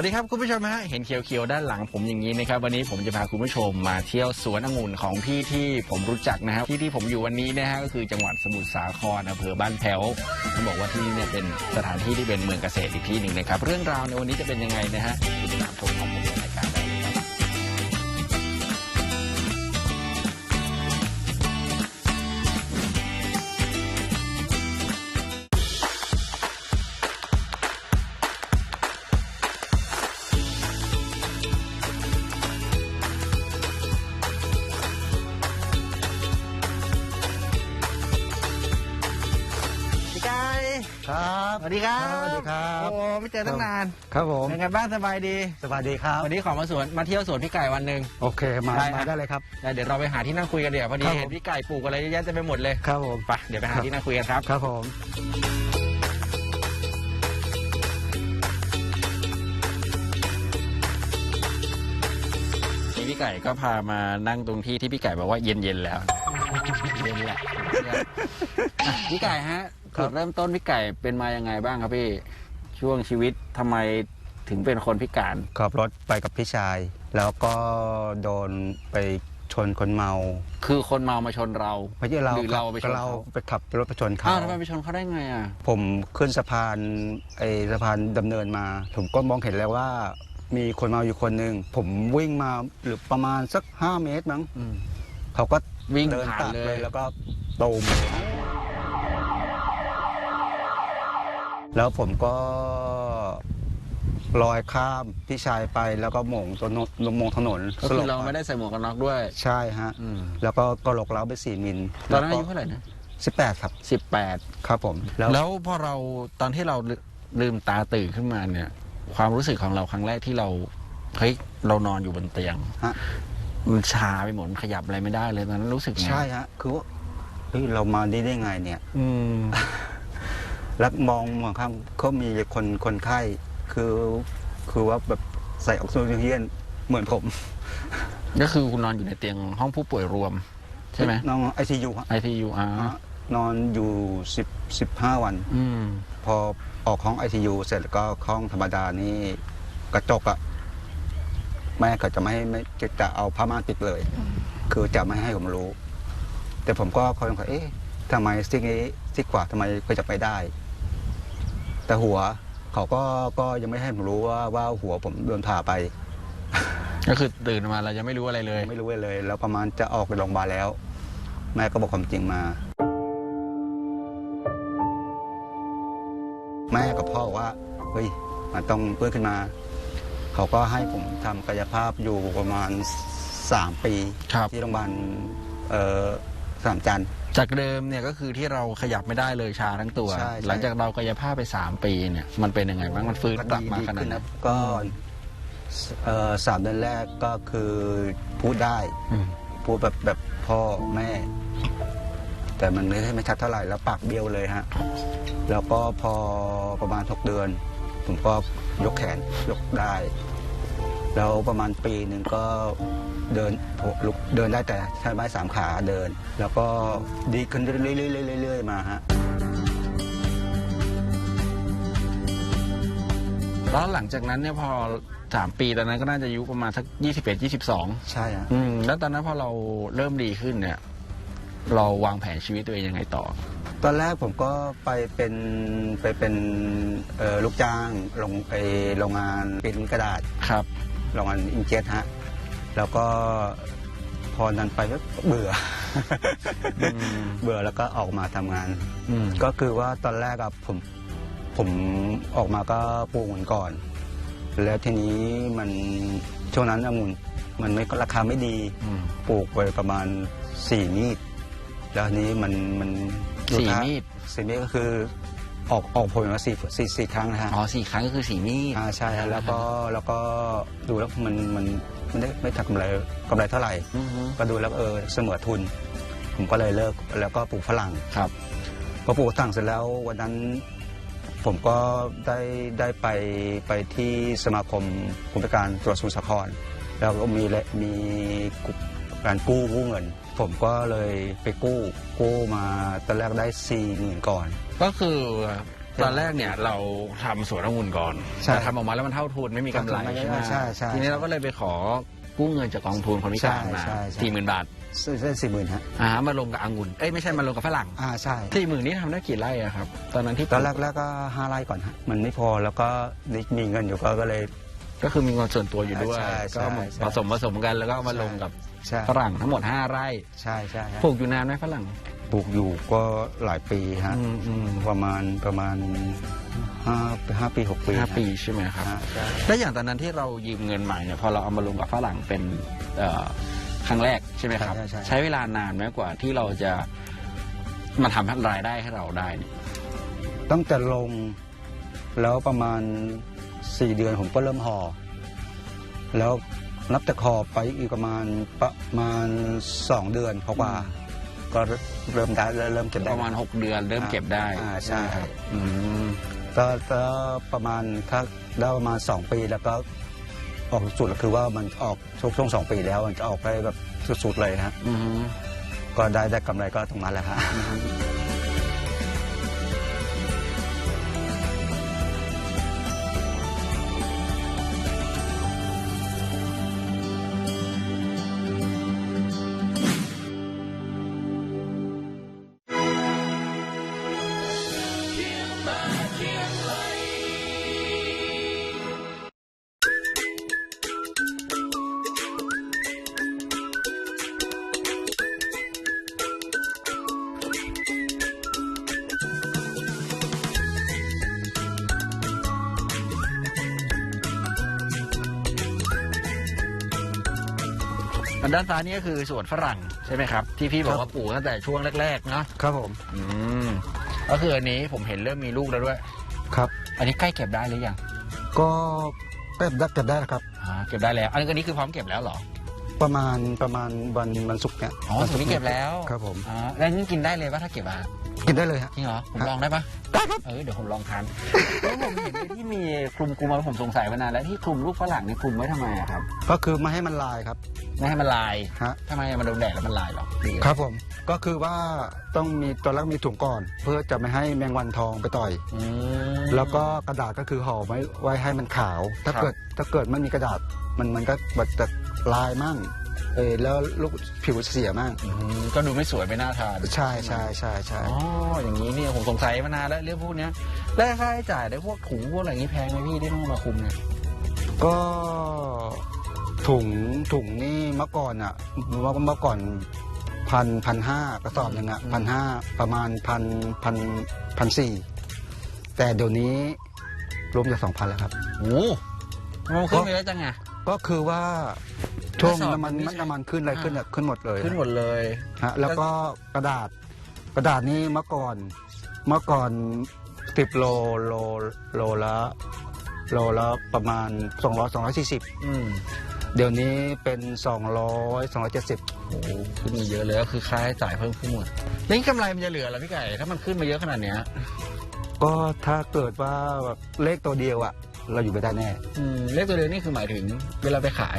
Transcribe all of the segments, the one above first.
วัสดีครับคุณผู้ชมฮะเห็นเขียวๆด้านหลังผมอย่างนี้นะครับวันนี้ผมจะพาคุณผู้ชมมาเที่ยวสวนองุ่นของพี่ที่ผมรู้จักนะครับที่ที่ผมอยู่วันนี้นะฮะก็คือจังหวัดสมุทรสาครอำเภอบ้านแพ้วต้องบอกว่าที่นี่เนี่ยเป็นสถานที่ที่เป็นเมืองเกษตรอีกที่หนึ่งนะครับเรื่องราวในวันนี้จะเป็นยังไงนะฮะติดตามชมของผม สวัสดีครับ สวัสดีครับ โอ้ไม่เจอตั้งนานครับผมเป็นไงบ้างสบายดี สวัสดีครับ วันนี้ขอมาสวนมาเที่ยวสวนพี่ไก่วันหนึ่งโอเค มาได้มาฮะได้เลยครับแล้วเดี๋ยวเราไปหาที่นั่งคุยกันเดี๋ยวพอดีครับผมเห็นพี่ไก่ปลูกอะไรเยอะแยะเต็มไปหมดเลย ครับผม ไป เดี๋ยวไปหาที่นั่งคุยกันครับ ครับผมนี่พี่ไก่ก็พามานั่งตรงที่ที่พี่ไก่บอกว่าเย็นๆแล้ว เย็นแหละอะพี่ไก่ฮะจุดเริ่มต้นพี่ไก่เป็นมายังไงบ้างครับพี่ ช่วงชีวิตทำไมถึงเป็นคนพิการ ขับรถไปกับพี่ชาย แล้วก็โดนไปชนคนเมาคือคนเมามาชนเรา ไม่ใช่เราหรือเราไปชนเราเขาไปขับรถไปชนเขา อ้าวทำไมไปชนเขาได้ไงอะ ผมขึ้นสะพานไอสะพานดำเนินมา ผมก็มองเห็นแล้วว่า มีคนเมาอยู่คนหนึ่งผมวิ่งมาหรือประมาณสักห้าเมตรมั้งอืม เขาก็ วิ่งเดินผ่านตัดเลเลย ยแล้วก็ตูมแล้วผมก็ลอยข้ามพี่ชายไปแล้วก็หม่งถนนหมงถนนก็คือปเราไม่ได้ใส่หมวกกันน็อกด้วย ใช่ฮะ อืมแล้วก็กระโหลกเล้าวไปสี่มิลตอนนั้นอายุเท่าไหร่นะสิบแปดครับ สิบแปดครับผม แล้วแล้วพอเราตอนที่เราลืลืมตาตื่นขึ้นมาเนี่ย ความรู้สึกของเราครั้งแรกที่เราเฮ้ยเรานอนอยู่บนเตียง ฮะ มันชาไปหมดมันขยับอะไรไม่ได้เลยตอนนั้นรู้สึกไงใช่ฮะคือว่าเฮ้ยเรามาได้ได้ไงเนี่ย อืม แล้วมองมองข้างเขามีคนคนไข้คือคือว่าแบบใส่ออกซิเจนเหมือนผม ก็คือคุณนอนอยู่ในเตียงห้องผู้ป่วยรวม ใช่ไหมน้องไอซียูฮะ ICU อ่านอนอยู่สิบสิบห้าวัน อืม พอออกห้องไอซียูเสร็จแล้วก็ห้องธรรมดานี่กระจกอะ แม่เขาจะไม่ให้ไม่จะจะเอาผ้าม่านปิดเลย คือจะไม่ให้ผมรู้ แต่ผมก็คอยสงสัยเอ๊ะทำไมซิกนี้ซิกขวาทำไมก็จะไปได้ แต่หัวเขาก็ก็ยังไม่ให้ผมรู้ว่าว่าหัวผมโดนผ่าไป ก็คือตื่นมาเรายังไม่รู้อะไรเลย ไม่รู้เลย แล้วประมาณจะออกไปโรงพยาบาลแล้ว แม่ก็บอกความจริงมา แม่กับพ่อบอกว่าเฮ้ยมันต้องเพื่อนขึ้นมา เขาก็ให้ผมทำกายภาพอยู่ประมาณสามปี ครับ ที่โรงพยาบาลเอ่อสามจันทร์ จากเดิมเนี่ยก็คือที่เราขยับไม่ได้เลยชาทั้งตัว ใช่ใช่ หลังจากเรากายภาพไป 3 ปีเนี่ยมันเป็นยังไงบ้างมันฟื้นกลับมาขนาดดีไหนขึ้ก็เอ่อสามเดือนแรกก็คือพูดได้ อืมพูดแบบแบบพ่อแม่ แต่มันไม่ไม่ชัดเท่าไหร่แล้วปากเบี้ยวเลยฮะ แล้วก็พอประมาณหกเดือน ผมก็ยกแขนยกได้ แล้วประมาณปีหนึ่งก็เดินลุกเดินได้แต่ใช้ไม้สามขาเดิน แล้วก็ดีขึ้นเรื่อยๆเรื่อยๆมาฮะแล้วหลังจากนั้นเนี่ยพอสามปีตอนนั้นก็น่าจะอายุประมาณสักยี่สิบเอ็ดยี่สิบสองใช่ฮะอืมแล้วตอนนั้นพอเราเริ่มดีขึ้นเนี่ย เราวางแผนชีวิตตัวเองยังไงต่อ ตอนแรกผมก็ไปเป็นไปเป็นเอ่อลูกจ้างลงไปโรงงานปริ้นกระดาษครับโรงงานอินเจ็ตฮะแล้วก็พอนั้นไปก็เบื่ออืมเบื่อแล้วก็ออกมาทำงาน อืม ก็คือว่าตอนแรกอะผมผมออกมาก็ปลูกองุ่นก่อน แล้วทีนี้มันช่วงนั้นองุ่นมันไม่ราคาไม่ดีอืมปลูกไปประมาณสี่มีดแล้วทีนี้มันมันสี่ดูท่ามีด สี่มีดก็คือ ออกออกผลมาสี่สี่สี่ครั้งนะฮะอ๋อสี่ครั้งก็คือสี่มีดอ่าใช่ฮะแล้วก็แล้วก็ดูแล้วมันมันมันได้ไม่ทำกำไรกำไรเท่าไหร่ อือฮึก็ดูแล้วเออเสมอทุน ผมก็เลยเลิกแล้วก็ปลูกฝรั่งครับ พอปลูกฝรั่งเสร็จแล้ววันนั้น ผมก็ได้ได้ไปไปที่สมาคมคุณพิการตรวจสุสาคร แล้วก็มีและมีการกู้กู้เงิน ผมก็เลยไปกู้กู้มาตอนแรกได้สี่หมื่นก่อน ก็คือตอนแรกเนี่ยเราทำสวนองุ่นก่อนใช่ แต่ทำออกมาแล้วมันเท่าทุนไม่มีกำไรใช่ใช่ไหมใช่ใช่ทีนี้เราก็เลยไปขอกู้เงินจากกองทุนคนพิการมาใช่ใช่ใช่ สี่หมื่นบาทได้สี่หมื่นฮะอ่ามาลงกับองุ่นเอ้ยไม่ใช่มาลงกับฝรั่งอ่าใช่ สี่หมื่นนี้ทำได้กี่ไร่อะครับ ตอนนั้นที่ตอนแรกแรกก็ห้าไร่ก่อนฮะมันไม่พอแล้วก็มีเงินอยู่ก็ก็เลย ก็คือมีเงินส่วนตัวอยู่ด้วยใช่ใช่ก็ใช่ผสมผสมกันแล้วก็เอามาลงกับ ใช่ ฝรั่งทั้งหมดห้าไร่ใช่ใช่ฮะปลูกอยู่นานไหมฝรั่ง ปลูกอยู่ก็หลายปีฮะอืมอืม ประมาณประมาณห้าห้าปีหกปีห้าฮะปีใช่ไหมครับ ฮะใช่แล้วอย่างตอนนั้นที่เรายืมเงินมาเนี่ยพอเราเอามาลงกับฝรั่งเป็นเอ่อครั้งแรกใช่ไหมครับ ใช่ใช่ใช้เวลานานไหมกว่าที่เราจะมาทำรายได้ให้เราได้เนี่ยตั้งแต่ลงแล้วประมาณสี่เดือนผมก็เริ่มห่อแล้ว นับจากห่อไปอีกประมาณประมาณสองเดือนเขากว่า ก็เริ่มได้เริ่มเก็บได้ประมาณ 6 เดือนเริ่มเก็บได้อ่าใช่ไหมครับอืมก็ก็ประมาณถ้าได้ประมาณสองปีแล้วก็ออกสุดก็คือว่ามันออกช่วงช่วงสองปีแล้วมันจะออกไปแบบสุดๆเลยฮะอืมก็ได้ได้กำไรก็ตรงนั้นแหละฮะ นด้านซ้ายนี่ก็คือสวนฝรั่งใช่ไหมครับ ที่พี่บอกว่าปลูกตั้งแต่ช่วงแรกๆเนาะครับผม อืมก็คืออันนี้ผมเห็นเริ่มมีลูกแล้วด้วย ครับ อันนี้ใกล้เก็บได้หรือยังก็เก็บได้เก็บได้นะครับอ่าเก็บได้แล้วอันนี้อันนี้คือพร้อมเก็บแล้วเหรอ ประมาณประมาณวันวันศุกร์เนี่ยอ๋อตรงนี้เก็บแล้ว ครับผมอ่าแล้วนี่กินได้เลยว่าถ้าเก็บอะกินได้เลยฮะ จริงเหรอ ผมครับลองได้ปะได้ครับ เออเดี๋ยวผมลองทานแล้วผมเห็นไอ้ที่มีคลุมคลุมมาผมสงสัยมานานแล้วที่คลุมลูกฝรั่งนี่คลุมไว้ทำไมอะครับก็คือไม่ให้มันลายครับ ไม่ให้มันลายฮะ ทำไมอะมันโดนแดดแล้วมันลายเหรอหอครับผมก็คือว่าต้องมีตอนแรกมีถุงก่อน เพื่อจะไม่ให้แมงวันทองไปต่อย อืม แล้วก็กระดาษก็คือห่อไว้ไว้ให้มันขาว ถ้าครับ เกิดถ้าเกิดไม่มีกระดาษมันมันก็แบบจะ ลายมั่งเออแล้วลูกผิวเสียมั่งอืมก็ดูไม่สวยไม่น่าทานใช่ใช่ใช่ใช่อ๋ออย่างนี้เนี่ยผมสงสัยมานานแล้วเรื่องพวกเนี้ยแล้วค่าใช้จ่ายในพวกถุงพวกอะไรอย่างนี้แพงไหมพี่ที่ต้องมาคุมเนี่ยก็ถุงถุงนี่เมื่อก่อนอะเมื่อเมื่อก่อนพันพันห้ากระสอบหนึ่งอะพันห้าประมาณพันพันพันสี่แต่เดี๋ยวนี้รวมจากสองพันแล้วครับโอ้โหมันขึ้นไปแล้วจังไงก็คือว่า ช่วงกระสอบน้ำมันมันไม่ใช่น้ำมันขึ้นอะไรขึ้นอะขึ้นหมดเลยขึ้นหมดเลย ฮะแล้วก็กระดาษกระดาษนี่เมื่อก่อนเมื่อก่อนสิบโลโลโลละโลละประมาณสองร้อยสองร้อยสี่สิบอืมเดี๋ยวนี้เป็นสองร้อยสองร้อยเจ็ดสิบโอ้โหขึ้นมาเยอะเลยก็คือค่าใช้จ่ายเพิ่มขึ้นหมดแล้วนี่กำไรมันจะเหลือเหรอพี่ไก่ ถ้ามันขึ้นมาเยอะขนาดเนี้ยก็ถ้าเกิดว่าแบบเลขตัวเดียวอะ เราอยู่ไม่ได้แน่อืมเลขตัวเดียวนี่คือหมายถึงเวลาไปขาย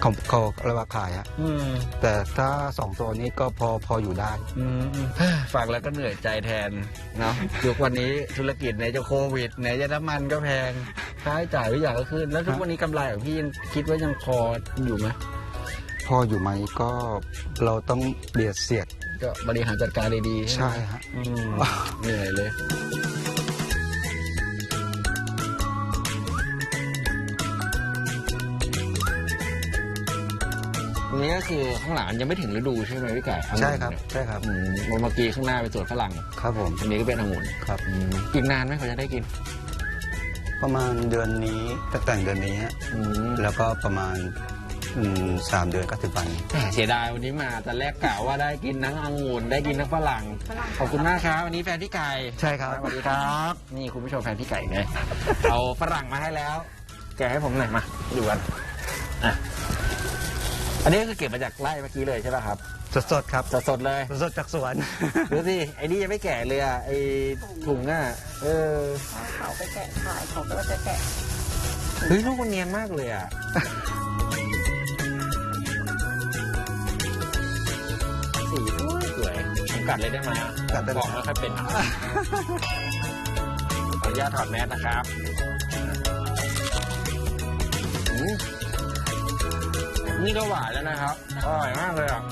เขาเขาเราว่าขายฮะอืมแต่ถ้าสองตัวนี้ก็พอพออยู่ได้ อืมอืมฟังแล้วก็เหนื่อยใจแทนเนาะ ยุควันนี้ธุรกิจไหนจะโควิดไหนจะน้ำมันก็แพงค่าใช้จ่ายทุกอย่างก็ขึ้น แล้วทุกวันนี้กำไรของพี่ยังคิดว่ายังพออยู่ไหมพออยู่ไหมก็เราต้องเบียดเสียดก็บริหารจัดการได้ดีใช่ไหมฮะ อืมเหนื่อยเลย รงนี้ก็คือข้างหลังยังไม่ถึงฤดูใช่ไหมพี่ไก่องุ่นใช่ครับเนี่ยใช่ครับอืมเมื่อกี้ข้างหน้าเป็นสวนฝรั่งครับผมอันนี้ก็เป็นองุ่นครับอืมอีกนานไหมเขาจะได้กินประมาณเดือนนี้จะแต่งเดือนนี้ฮะอืมแล้วก็ประมาณอืมสามเดือนก็ถึงวันแหม่เสียดายวันนี้มาแต่แรกกะว่าได้กินทั้งองุ่นได้กินทั้งฝรั่งขอบคุณมากครับวันนี้แฟนพี่ไก่ใช่ครับ สวัสดีครับ นี่คุณผู้ชมแฟนพี่ไก่ไงเอาฝรั่งมาให้แล้ว แกะให้ผมหน่อยมาดูกันอะ อันนี้ก็คือเก็บมาจากไร่เมื่อกี้เลยใช่ป่ะครับสดๆครับสดๆเลยสดๆจากสวน ดูสิไอ้นี่ยังไม่แก่เลยอะไอ้ถุงอะเออเขาไปแกะขายเขาก็จะแกะเฮ้ยลูกมันเนียนมากเลยอะสีสวยสวยผมกัดเลยได้ไหมอะกัดได้เลยบอกไม่ค่อยเป็นขออนุญาตถอดแมสนะครับอืม นี่ก็หวานแล้วนะครับ อร่อยมากเลยอะ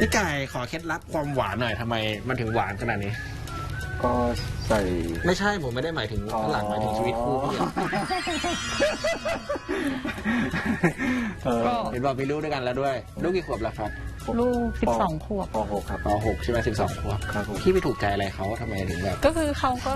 พี่ไก่ขอเคล็ดลับความหวานหน่อยทำไมมันถึงหวานขนาดนี้ ก็ใส่ ไม่ใช่ผมไม่ได้หมายถึงฝรั่งหมายถึงชีวิตคู่พี่อะเออก็ เห็นบอกมีลูกด้วยกันแล้วด้วย ลูกกี่ขวบแล้วครับ ลูกสิบสองขวบปหกครับปหกใช่ไหมสิบสองขวบครับผม พี่ไปถูกใจอะไรเขาทำไมถึงแบบก็คือเขาก็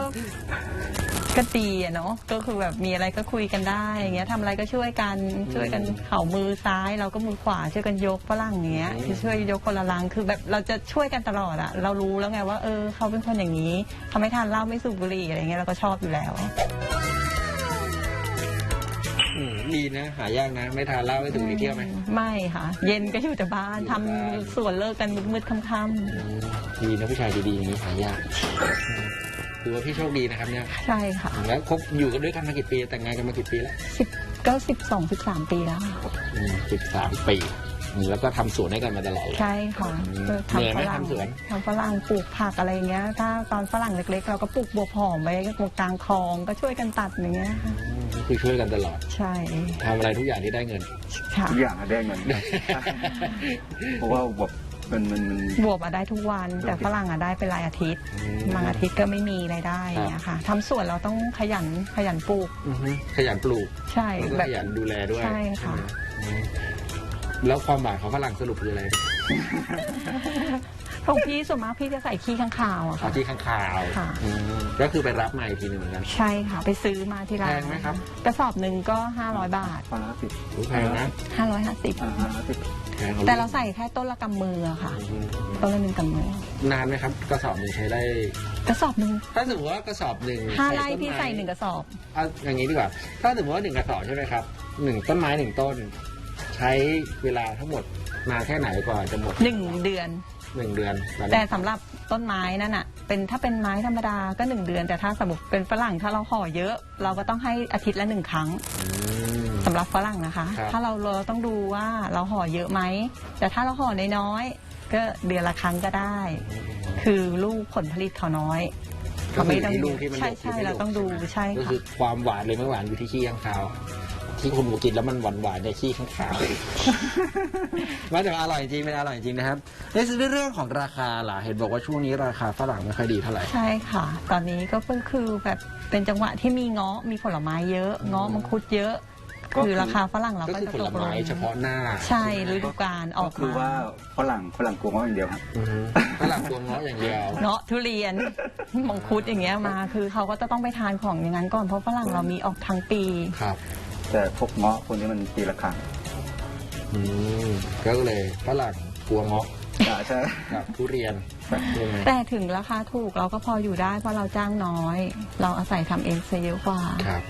ก็ดีอะเนาะก็คือแบบมีอะไรก็คุยกันได้อย่างเงี้ยทำอะไรก็ช่วยกันช่วยกันเข่ามือซ้าย เราก็มือขวาช่วยกันยกฝรั่งอย่างเงี้ยคือช่วยยกคนละลังคือแบบเราจะช่วยกันตลอดอะเรารู้แล้วไงว่าเออเขาเป็นคนอย่างนี้เขาไม่ทานเหล้าไม่สูบบุหรี่อะไรเงี้ยเราก็ชอบอยู่แล้วอืม ดีนะ หายากนะ ไม่ทานเหล้าไม่ถึงไปเที่ยวไหมไม่ค่ะ เย็นก็อยู่แต่บ้านอยู่ทำบ้านสวนเลิกกันมืดๆค่ำอืมดีนะผู้ชายดีๆอย่างนี้หายากอืมถือว่าพี่โชคดีนะครับเนี่ยๆใช่ค่ะแล้วคบอยู่กันด้วยกันมากี่ปีแต่งงานกันมากี่ปีแล้วสิบก็สิบสองสิบสามปีแล้วค่ะสิบสามปีอืมแล้วก็ทำสวนให้กันมาตลอดเลย ใช่ค่ะอืมก็เหนื่อยไหมฝรั่งทำสวน ทำฝรั่งปลูกผักอะไรอย่างเงี้ย ถ้าตอนฝรั่งเล็กๆ เราก็ปลูกบัวผอมไว้กลางคลองก็ช่วยกันตัดอย่างเงี้ยค่ะ อืม คือช่วยกันตลอดใช่ทำอะไรทุกอย่างที่ได้เงิน ค่ะทุกอย่างได้เงิน เพราะว่าแบบมันมันมัน บวบอะได้ทุกวัน แต่ฝรั่งอะได้เป็นรายอาทิตย์อืมบางอาทิตย์ก็ไม่มีรายได้อย่างเงี้ยค่ะทำสวนเราต้องขยันขยันปลูกอือฮึขยันปลูกใช่แล้วก็แบขบ ยันดูแลด้วยใช่ค่ะไหมอืมแล้วความหวานของฝรั่งสรุปคืออะไร ของพี่ส่วนมากพี่จะใส่ขี้ข้างคาวอะเอาค่ะที่ข้างคาวค่ะ อืมก็คือไปรับมาอีกทีหนึงเหมือนกัน ใช่ค่ะ ไปซื้อมาที่ร้านแพงไหมครับ กระสอบหนึ่งก็ห้าร้อยบาท ปลาร้าสิบอุ๊ยแพงนะห้าร้อยห้าสิบปลาร้าสิบแพงแต่เราใส่แค่ต้นละกำมืออะค่ะ อืมต้นละหนึ่งกำมือ นานไหมครับกระสอบหนึ่งใช้ได้ กระสอบหนึ่งถ้าสมมติว่ากระสอบหนึ่งห้าไร่ต้นพี่ม้ใส่หนึ่งกระสอบ เอาอย่างนี้ดีกว่า ถ้าสมมติว่าหนึ่งกระสอบใช่ไหมครับหนึ่งต้นไม้หนึ่งต้น ใช้เวลาทั้งหมดนานแค่ไหนกว่าจะหมดหนึ่งเดือน หนึ่งเดือนตอนแต่นี้สำหรับต้นไม้นั่นอะเป็นถ้าเป็นไม้ธรรมดาก็หนึ่งเดือน แต่ถ้าสมมติเป็นฝรั่งถ้าเราห่อเยอะ เราก็ต้องให้อาทิตย์ละหนึ่งครั้งอืม สำหรับฝรั่งนะคะ ครับ ถ้าเราเราต้องดูว่าเราห่อเยอะไหมแต่ถ้าเราห่อน้อยๆก็เดือนละครั้งก็ได้ คือลูกผลผลิตเขาน้อยก็เขาคือไม่ต้องที่ลูกที่มันใช่ดกใช่ที่ไม่เราดกต้องดูใช่ก็ค่ะ คือความหวานเลยไม่หวานอยู่ที่ขี้ข้างคาว ที่คุณหมูกินแล้วมันหวานหวานๆในขี้ข้างคาวว่าแต่ว่าอร่อยจริงไม่อร่อยจริงนะครับในเรื่องของราคาล่ะเห็นบอกว่าช่วงนี้ราคาฝรั่งไม่ค่อยดีเท่าไหร่ใช่ค่ะ ตอนนี้ก็คือแบบเป็นจังหวะที่มีเงาะมีผลไม้เยอะเงาะมังคุดเยอะคือราคาฝรั่งเราก็ก็คือจะผตลกลไม้งเฉพาะหน้า ใช่ฤดูกาลออกก็คือมาว่าฝรั่งฝรั่งกลัวอย่างเดียวครับอือฮึฝรั่งตัวเงาะอย่างเดียวเงาะทุเรียนมังคุดอย่างเงี้ยมา คือเขาก็จะต้องไปทานของอย่างนั้นก่อนเพราะฝรั่งเรามีออกทั้งปีครับ แต่พวกเงาะพวกนี้มันปีละครั้งอืมก็เลยฝรั่งกลัวเงาะอ่าใช่กับทุเรียนใช่ไหมแต่ถึงราคาถูกเราก็พออยู่ได้เพราะเราจ้างน้อย เราอาศัยทำเองซะเยอะกว่า ครับ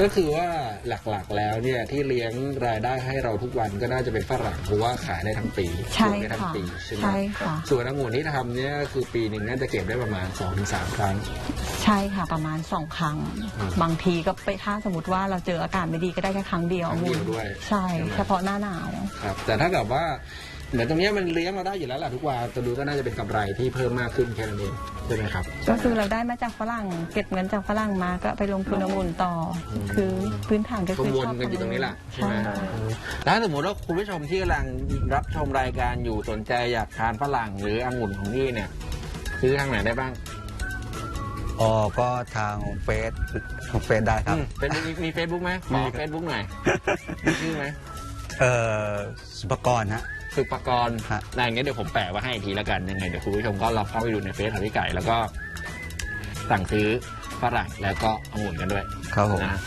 ก็คือว่าหลักๆแล้วเนี่ยที่เลี้ยงรายได้ให้เราทุกวันก็น่าจะเป็นฝรั่งเพราะว่าขายได้ทั้งปีใช่เก็บได้ทั้งค่ะปีใช่ไหมใช่ค่ะ ส่วนองุ่นที่ทำเนี่ยคือปีหนึ่งน่าจะเก็บได้ประมาณ2อถึงสครั้ง ใช่ค่ะประมาณสองครั้งอืมบางทีก็ไปถ้าสมมติว่าเราเจออากาศไม่ดีก็ได้แค่ครั้งเดียวครั้งเดียวด้วย ใช่ใช่ไหมเฉพาะหน้าหนาวครับแต่ถ้าเกิดว่า เหมือนตรงเนี้ยมันเลี้ยงเราได้อยู่แล้วล่ะทุกวันจะดูก็น่าจะเป็นกำไรที่เพิ่มมากขึ้นแค่นั้นเองใช่ไหมครับ ก็คือเราได้มาจากฝรั่ง เก็บเงินจากฝรั่งมาก็ไปลงทุนองุ่นต่ออม คือพื้นฐานก็ก็คือวนชอบกันอยู่ตรงนี้แหละใช่ไหมใช่ แล้วสมมติว่าคุณผู้ชมที่กำลังรับชมรายการอยู่สนใจอยากทานฝรั่งหรือองุ่นของพี่เนี่ยซื้อทางไหนได้บ้างอ๋อก็ทางเฟซเฟซได้ครับ เฟซบุ๊กมีเฟซบุ๊กไหมขมีอครับ เฟซบุ๊กหน่อยมีชื่อไหมเอ่อสุปกรณ์ฮะ สุปกรณ์ฮะ อะไรอย่างเงี้ยเดี๋ยวผมแปะไว้ให้อีกทีแล้วกันยังไงเดี๋ยวคุณผู้ชมก็ลองเข้าไปดูในเฟซของพี่ไก่แล้วก็ สั่งซื้อฝรั่งแล้วก็องุ่นกันด้วยครับผม นะ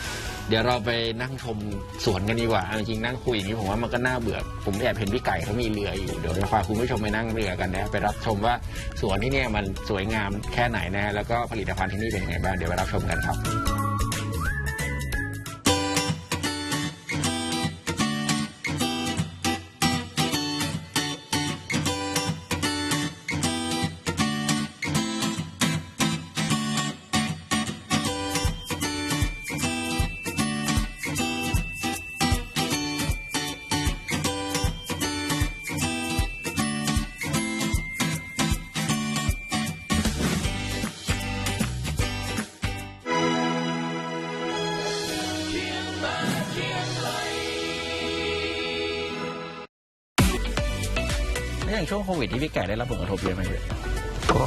เดี๋ยวเราไปนั่งชมสวนกันดีกว่าเอาจริงๆนั่งคุยอย่างนี้ผมว่ามันก็น่าเบื่อผมแอบเห็นพี่ไก่เขามีเรืออยู่เดี๋ยวเราพาคุณผู้ชมไปนั่งเรือกันนะไปรับชมว่าสวนที่เนี่ยมันสวยงามแค่ไหนนะฮะแล้วก็ผลิตภัณฑ์ที่นี่เป็นยังไงบ้างเดี๋ยวไปรับชมกันครับ ช่วงโควิดที่พี่ไก่ได้รับผลกระทบเยอะไหมพี่ก็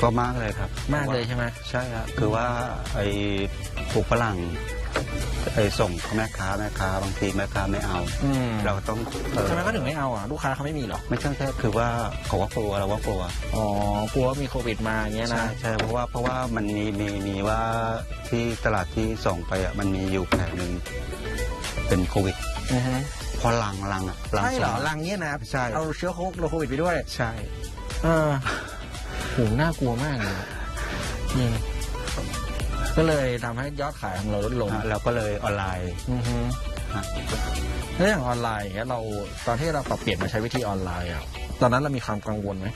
ก็มากเลยครับมากเลยใช่ไหมใช่ครับคือว่าไอ้ปลูกฝรั่งไอ้ส่งแม่ค้าแม่ค้าบางทีแม่ค้าไม่เอา อืมเราต้องเอ่อทำไมเขาถึงไม่เอาอะลูกค้าเขาไม่มีหรอไม่ใช่แค่คือว่าเขาว่ากลัวเราว่ากลัวอ๋อกลัวว่ามีโควิดมาอย่างเงี้ยใช่นะใช่เพราะว่าเพราะว่ามันมีมีมีว่าที่ตลาดที่ส่งไปอะมันมีอยู่แผงหนึ่งเป็นโควิดอือฮึพ อลังลังอะลังใช่เหรอสงรังเนี้ยนะใช่ เอาเชื้อโควิดไปด้วย ใช่ เออโหน่ากลัวมากเลยจริงก็เลยทำให้ยอดขายของเราลดลงอะเราก็เลยออนไลน์อือฮึฮะแล้วอย่างออนไลน์อย่างเงี้ยเราตอนที่เราปรับเปลี่ยนมาใช้วิธีออนไลน์อะตอนนั้นเรามีความกังวลไหม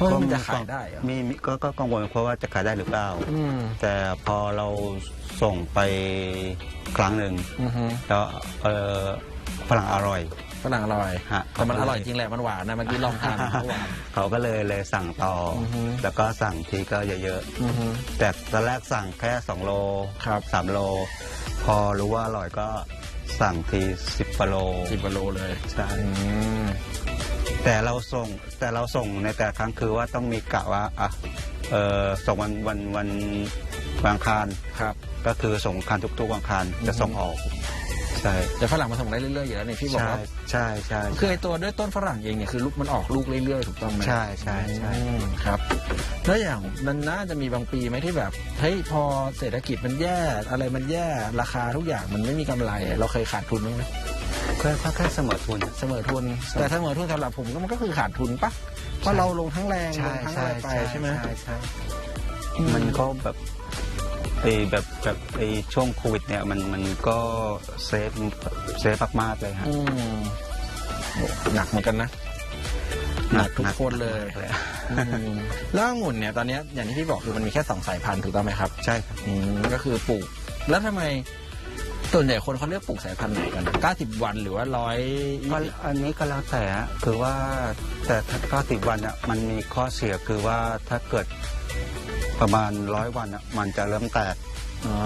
ว่ามันจะขายได้เหรอมีมีก็ก็กังวลเพราะว่าจะขายได้หรือเปล่า อืมแต่พอเราส่งไปครั้งหนึ่งอือฮึแล้วเออ ฝรั่งอร่อย ฝรั่งอร่อยฮะ แต่มันอร่อยจริงแหละมันหวานนะเมื่อกี้ลองทานมันก็หวาน เขาก็เลยเลยสั่งต่อออฮึ แล้วก็สั่งทีก็เยอะอือฮึ ๆ แต่ตอนแรกสั่งแค่ 2 โลครับสามโล พอรู้ว่าอร่อยก็สั่งทีสิบโลสิบกว่าโลเลยใช่อืมแต่เราส่งแต่เราส่งในแต่ละครั้งคือว่าต้องมีกะว่าอะเออส่งวันวันวันวันอังคาร ครับ ก็คือส่งวันอังคารทุกๆวันอังคารจะส่งออกใช่แต่ฝรั่งมาส่งได้เรื่อยๆอยู่แล้วนี่พี่บอกใช่ว่าใช่ใช่คือไอ้ตัวด้วยต้นฝรั่งเองเนี่ยคือลูกมันออกลูกเรื่อยๆถูกต้องไหมใช่ใช่ใช่ อืมครับแล้วอย่างมันน่าจะมีบางปีไหมที่แบบเฮ้ยพอเศรษฐกิจมันแย่อะไรมันแย่ราคาทุกอย่างมันไม่มีกำไรเราเคยขาดทุนบ้างไหมแค่แค่เสมอทุน เสมอทุน แต่เสมอทุนสำหรับผมก็มันก็คือขาดทุนปะเพราะเราลงทั้งแรงลใช่งทั้งอะใช่ไรไปใช่ไหม ใช่ใช่อืมันก็แบบ ไอ้แบบแบบไอ้ช่วงโควิดเนี่ยมันมันก็เซฟเซฟมากๆเลยฮะอืมโหหนักเหมือนกันนะ หนักทุกคนเลย หนักเลยอืมแล้วองุ่นเนี่ยตอนเนี้ยอย่างที่พี่บอกคือมันมีแค่สองสายพันธุ์ถูกต้องไหมครับใช่ครับ อืมก็คือปลูก แล้วทำไมส่วนใหญ่คนเขาเลือกปลูกสายพันธุ์ไหนกัน90 วันหรือว่าร้อยก็อันนี้ก็แล้วแต่ฮะคือว่าแต่ถ้าเก้าสิบวันอะมันมีข้อเสียคือว่าถ้าเกิด ประมาณร้อยวันอะมันจะเริ่มแตก อ๋อ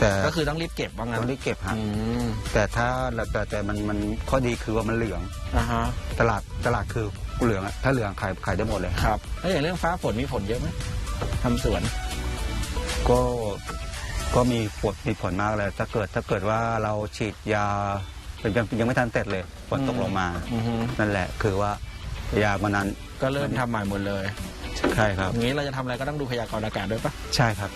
แต่ก็คือต้องรีบเก็บว่างั้นต้องรีบเก็บฮะอืมแต่ถ้าแต่แต่มันมันข้อดีคือว่ามันเหลือง อ่าฮะ ตลาดตลาดคือเหลืองอะถ้าเหลืองขายขายได้หมดเลย ครับแล้วอย่างเรื่องฟ้าฝนมีผลเยอะไหมทำสวน ก็ก็มีผลมีผลมากเลยถ้าเกิดถ้าเกิดว่าเราฉีดยาเป็นยังยังไม่ทันเสร็จเลยฝนตกลงมา อือฮึนั่นแหละคือว่ายามันนั้นก็เริ่มทำใหม่หมดเลย ใช่ครับ อย่างนี้เราจะทำอะไรก็ต้องดูพยากรณ์อากาศด้วยปะใช่ครับ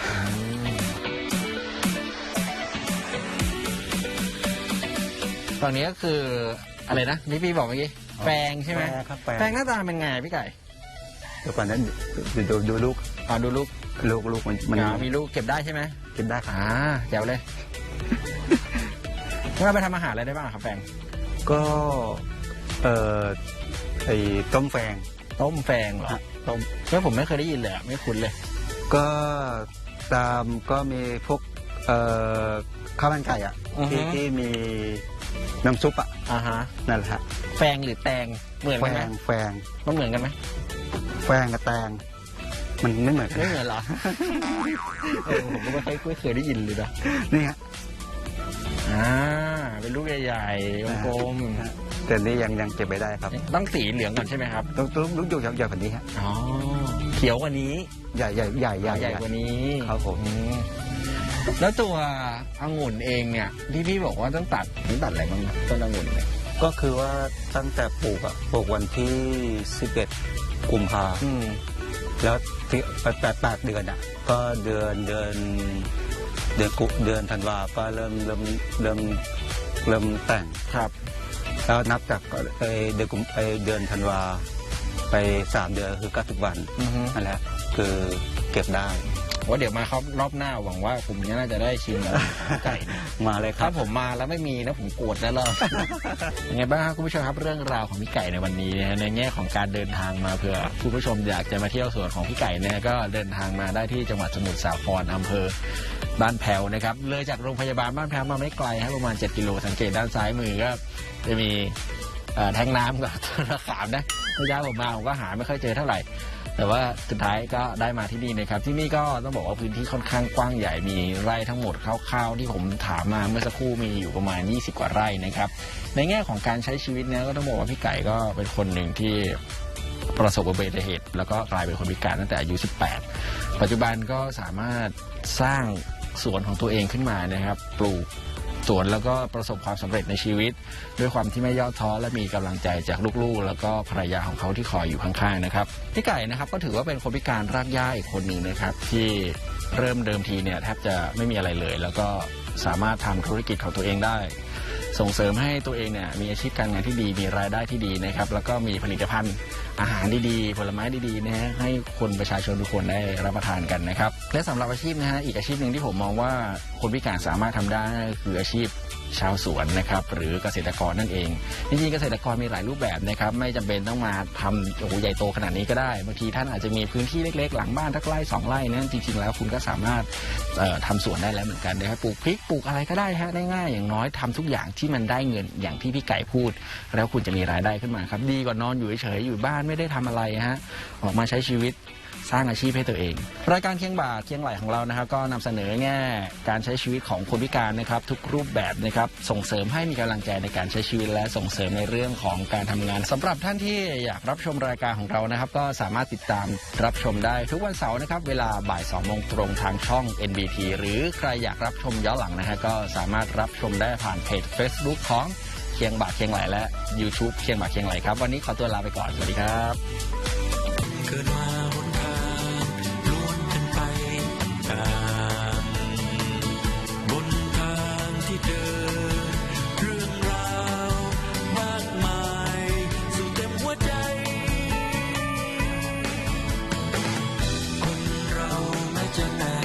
ตอนนี้ก็คืออะไรนะนี่พี่บอกเมื่อกี้แปลงใช่ไหมแปลงครับแปลง แปลงหน้าตาเป็นไงพี่ไก่เดี๋ยวก่อนนั้นดูดูดูลูกอ่าดูลูกลูกลูกมันมันอ่ามีลูกเก็บได้ใช่ไหมกินได้ครับอ่าแจ๋วเลยเราไปทำอาหารอะไรได้บ้างครับแฟงก็เอ่อไอ้ต้มแฟงต้มแฟงเหรอฮะ ต้มไม่ผมไม่เคยได้ยินเลยอะไม่คุ้นเลย ก็ตามก็มีพวกเอ่อข้าวมันไก่อะอือฮึ ที่ที่มีน้ำซุปอะอ่าฮะนั่นแหละฮะแฟงหรือแตงเหมือนแฟกันไหมงแฟงมันเหมือนกันไหมแฟงกับแตง มันไม่เหมือนกันไม่เหมือนเหรอ เออผมก็ไม่ค่อยไม่เคยได้ยินเลยนะนี่ฮะอ่าเป็นลูกใหญ่ๆกลม แต่นี่ยังยังเก็บไม่ได้ครับๆต้องสีเหลืองก่อนใช่ไหมครับต้องต้องลูกอยู่ใหญ่กว่านี้ฮะอ๋อเขียวกว่านี้ใหญ่ใหญ่ใหญ่ใหญ่ใหญ่กว่านี้ครับผมอืมแล้วตัวองุ่นเองเนี่ยที่พี่บอกว่าต้องตัดต้องตัดอะไรบ้างนะต้นองุ่นเนี่ยก็คือว่าตั้งแต่ปลูกอะปลูกวันที่ 11 กุมภาอืมแล้วที่แปดแปดแปดเดือนอะก็เดือนเดือนเดือนกุเดือนธันวาก็เริ่มเริ่มเริ่มเริ่มแต่งครับ แล้วนับจากเอ่อเดือนกุมเอ่อเดือนธันวาไปสามเดือนคือ90วันอือฮึนั่นแหละคือเก็บได้ ว่าเดี๋ยวมาครับรอบหน้าหวังว่าผมเนี้น่าจะได้ชิมแล้วไก่มาเลยคถ้ารับผมมาแล้วไม่มีนะผมโกรธแน่เลยยังไงบ้างครับคุณผู้ชมครับเรื่องราวของพี่ไก่ในวันนี้นะฮะในแง่ของการเดินทางมาเผื่อคุณผู้ชมอยากจะมาเที่ยวสวนของพี่ไก่เนี่ยก็เดินทางมาได้ที่จังหวัดสมุทรสาครอำเภอบ้านแพ้วนะครับเลยจากโรงพยาบาลบ้านแพ้วมาไม่ไกลฮะประมาณ 7 กิโลสังเกตด้านซ้ายมือก็จะมีเอ่อแทงน้ำกับต้นมะขามนะระยะผมมาผมก็หาไม่ค่อยเจอเท่าไหร่ แต่ว่าสุดท้ายก็ได้มาที่นี่นะครับ ที่นี่ก็ต้องบอกว่าพื้นที่ค่อนข้างกว้างใหญ่มีไร่ทั้งหมดคร่าวๆที่ผมถามมาเมื่อสักครู่มีอยู่ประมาณ 20 กว่าไร่นะครับ ในแง่ของการใช้ชีวิตเนี่ยก็ต้องบอกว่าพี่ไก่ก็เป็นคนหนึ่งที่ประสบอุบัติเหตุ แล้วก็กลายเป็นคนพิการตั้งแต่อายุ 18 ปัจจุบันก็สามารถสร้างสวนของตัวเองขึ้นมานะครับ ปลูก สวนแล้วก็ประสบความสำเร็จในชีวิต ด้วยความที่ไม่ย่อท้อและมีกำลังใจจากลูกๆ แล้วก็ภรรยาของเขาที่คอยอยู่ข้างๆนะครับพี่ไก่นะครับก็ถือว่าเป็นคนพิการรากหญ้าอีกคนหนึ่งนะครับที่เริ่มเดิมทีเนี่ยแทบจะไม่มีอะไรเลย แล้วก็สามารถทำธุรกิจของตัวเองได้ ส่งเสริมให้ตัวเองเนี่ยมีอาชีพการงานที่ดีมีรายได้ที่ดีนะครับแล้วก็มีผลิตภัณฑ์อาหารดีๆ ผลไม้ดีๆนะฮะให้คนประชาชนทุกคนได้รับประทานกันนะครับและสำหรับอาชีพนะฮะอีกอาชีพหนึ่งที่ผมมองว่าคนพิการสามารถทำได้คืออาชีพ ชาวสวนนะครับหรือเกษตรกรนั่นเองจริงๆเกษตรกรมีหลายรูปแบบนะครับไม่จำเป็นต้องมาทำโอ้โหใหญ่โตขนาดนี้ก็ได้บางทีท่านอาจจะมีพื้นที่เล็กๆ หลังบ้านทักไร่สองไร่นั้นจริงๆแล้วคุณก็สามารถเอ่อทำสวนได้แล้วเหมือนกันนะครับปลูกพริกปลูกอะไรก็ได้ฮะได้ง่ายอย่างน้อยทำทุกอย่างที่มันได้เงินอย่างที่พี่ไก่พูด แล้วคุณจะมีรายได้ขึ้นมาครับ ดีกว่านอนอยู่เฉยๆอยู่บ้านไม่ได้ทำอะไรฮะออกมาใช้ชีวิต สร้างอาชีพให้ตัวเอง รายการเคียงบ่าเคียงไหลของเรานะครับ ก็นำเสนอแง่การใช้ชีวิตของคนพิการนะครับ ทุกรูปแบบนะครับส่งเสริมให้มีกำลังใจในการใช้ชีวิต และส่งเสริมในเรื่องของการทำงานสำหรับท่านที่อยากรับชมรายการของเรานะครับ ก็สามารถติดตามรับชมได้ทุกวันเสาร์นะครับเวลาบ่าย2โมงตรงทางช่อง NBT หรือใครอยากรับชมย้อนหลังนะฮะก็สามารถรับชมได้ผ่านเพจ Facebook ของเคียงบ่าเคียงไหลและ YouTube เคียงบ่าเคียงไหลครับวันนี้ขอตัวลาไปก่อนสวัสดีครับเกิดมาบ じゃ。